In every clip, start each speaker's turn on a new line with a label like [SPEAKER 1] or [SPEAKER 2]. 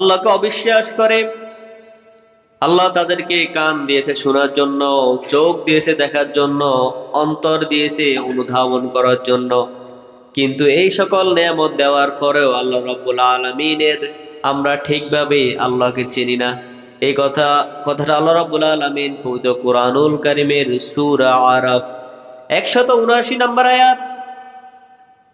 [SPEAKER 1] আল্লাহকে অবিশ্বাস করে। আল্লাহ তাদেরকে কান দিয়েছে শোনার জন্য, চোখ দিয়েছে দেখার জন্য, অন্তর দিয়েছে অনুধাবন করার জন্য। কিন্তু এই সকল নিয়ামত দেওয়ার পরেও আল্লাহ রব্বুল আলমিনের আমরা ঠিকভাবে আল্লাহকে চিনি না। এই কথা, কথাটা আল্লাহ রব্বুল আলমিন পবিত্র কোরআনুল কারিমের সুরা আরাফ একশত উনআশি নম্বর আয়াত।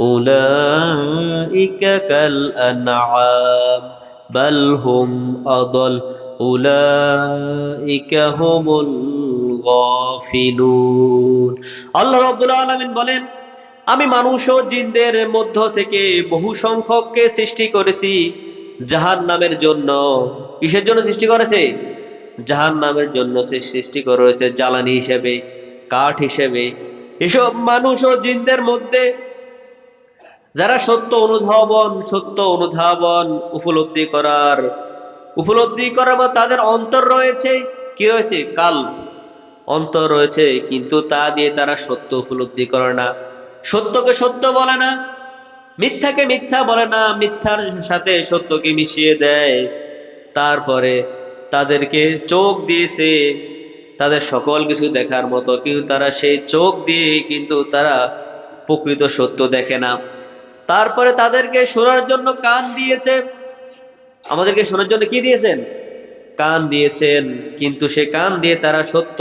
[SPEAKER 1] أولئك كالأنعام بل هم أضل أولئك هم الغافلون আল্লাহ রাব্বুল আলামিন বলেন আমি মানুষ ও জিনদের মধ্য থেকে বহু সংখ্যককে সৃষ্টি করেছি জাহান নামের জন্য কিসের জন্য সৃষ্টি করেছে জাহান নামের জন্য সে সৃষ্টি করেছে জ্বালানি হিসেবে কাঠ হিসেবে এসব মানুষ ও জিনদের মধ্যে যারা সত্য অনুধাবন সত্য অনুধাবন উপলব্ধি করার উপলব্ধি করার বা তাদের অন্তর রয়েছে, কি রয়েছে? কাল। অন্তর রয়েছে, কিন্তু তা দিয়ে তারা সত্য উপলব্ধি করে না। সত্যকে সত্য বলে না, মিথ্যাকে মিথ্যা বলে না, মিথ্যার সাথে সত্যকে মিশিয়ে দেয়। তারপরে তাদেরকে চোখ দিয়েছে, তাদের সকল কিছু দেখার মতো, কিন্তু তারা সেই চোখ দিয়ে কিন্তু তারা প্রকৃত সত্য দেখে না। তারপরে তাদেরকে শোনার জন্য কান দিয়েছে। আমাদেরকে শোনার জন্য কি দিয়েছেন? কান দিয়েছেন, কিন্তু সে কান দিয়ে তারা সত্য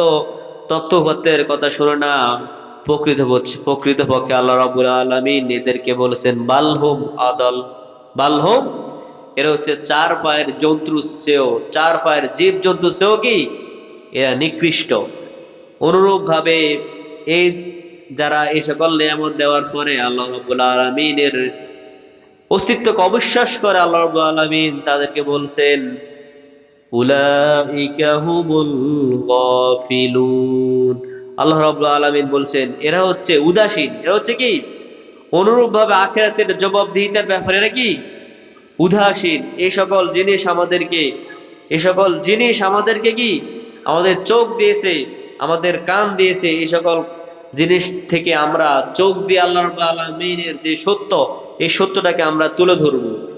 [SPEAKER 1] তথ্যপত্রের কথা শোনে না। প্রকৃত প্রকৃত পক্ষে আল্লাহ রাবুল আলমিন এদেরকে বলেছেন বালহুম আদল। বালহুম এরা হচ্ছে চার পায়ের জন্তু সেও চার পায়ের জীব জন্তু সেও কি? এরা নিকৃষ্ট। অনুরূপ ভাবে এই যারা এই সকল নিয়ামত দেওয়ার পরে আল্লাহ রাবুল আলমিনের অস্তিত্বকে অবিশ্বাস করে আল্লাহ রাবুল আলমিন তাদেরকে বলছেন আল্লাহ রাব্বুল আলামিন বলছেন, এরা হচ্ছে উদাসীন। এরা হচ্ছে কি? অনুরূপ ভাবে আখেরাতের জবাবদিহিতার ব্যাপারে এরা কি উদাসীন। এই সকল জিনিস আমাদেরকে এই সকল জিনিস আমাদেরকে কি? আমাদের চোখ দিয়েছে, আমাদের কান দিয়েছে এই সকল জিনিস থেকে আমরা চোখ দিয়ে আল্লাহ আলমিনের যে সত্য এই সত্যটাকে আমরা তুলে ধরবো।